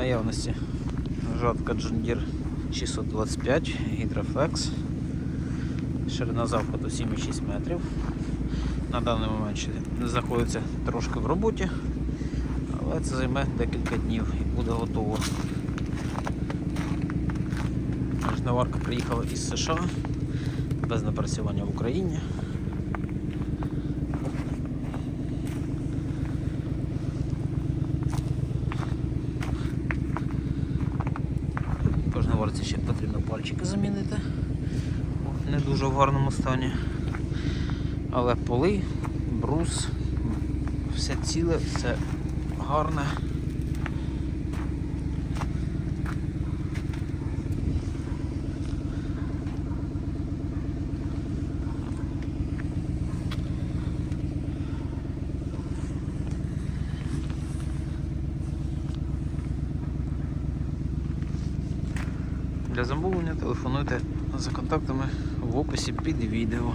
наявності жатка John 625 Hydroflex. Ширина завходу 7,6 метрів. На даний момент ще знаходиться трошки в роботі, але це займе декілька днів і буде готово. Жниварка приїхала із США без напрацювання в Україні. По варці ще потрібно пальчики замінити. Не дуже в гарному стані. Але поли, брус, все ціле, все гарне. Для замовлення телефонуйте за контактами в описі під відео.